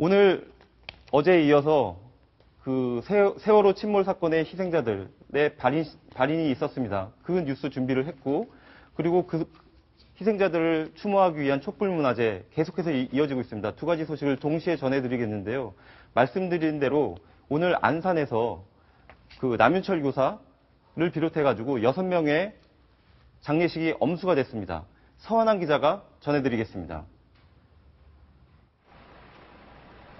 오늘 어제에 이어서 그 세- 세월호 침몰 사건의 희생자들의 발인, 발인이 있었습니다. 그 뉴스 준비를 했고, 그리고 그 희생자들을 추모하기 위한 촛불 문화제 계속해서 이- 이어지고 있습니다. 두 가지 소식을 동시에 전해드리겠는데요. 말씀드린 대로 오늘 안산에서 그 남윤철 교사를 비롯해가지고 여섯 명의 장례식이 엄수가 됐습니다. 서한한 기자가 전해드리겠습니다.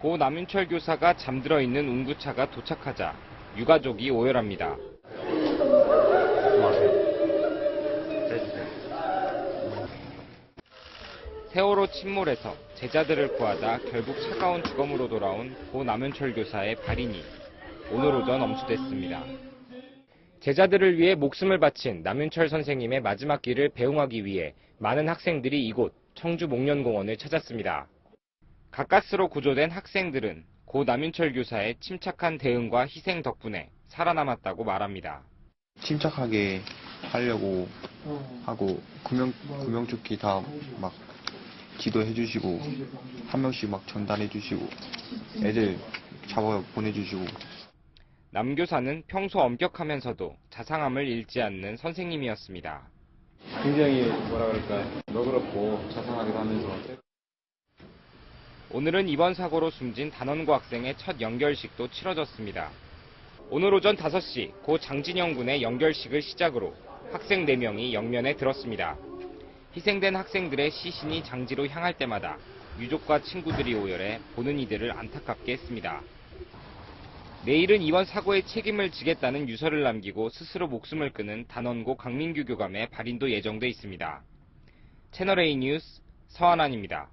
고 남윤철 교사가 잠들어 있는 운구차가 도착하자 유가족이 오열합니다. 세월호 침몰에서 제자들을 구하다 결국 차가운 죽음으로 돌아온 고 남윤철 교사의 발인이 오늘 오전 엄수됐습니다. 제자들을 위해 목숨을 바친 남윤철 선생님의 마지막 길을 배웅하기 위해 많은 학생들이 이곳 청주 목련공원을 찾았습니다. 가까스로 구조된 학생들은 고 남윤철 교사의 침착한 대응과 희생 덕분에 살아남았다고 말합니다. 침착하게 하려고 하고 구명 구명조끼 다 막 지도해 주시고 한 명씩 막 전달해 주시고 애들 잡아 보내 주시고 남 교사는 평소 엄격하면서도 자상함을 잃지 않는 선생님이었습니다. 굉장히 뭐라 그럴까 너그럽고 자상하기도 하면서 오늘은 이번 사고로 숨진 단원고 학생의 첫 연결식도 치러졌습니다. 오늘 오전 5시 고 장진영 군의 연결식을 시작으로 학생 4명이 영면에 들었습니다. 희생된 학생들의 시신이 장지로 향할 때마다 유족과 친구들이 오열해 보는 이들을 안타깝게 했습니다. 내일은 이번 사고의 책임을 지겠다는 유서를 남기고 스스로 목숨을 끊은 단원고 강민규 교감의 발인도 예정돼 있습니다. 채널A 뉴스 서한환입니다.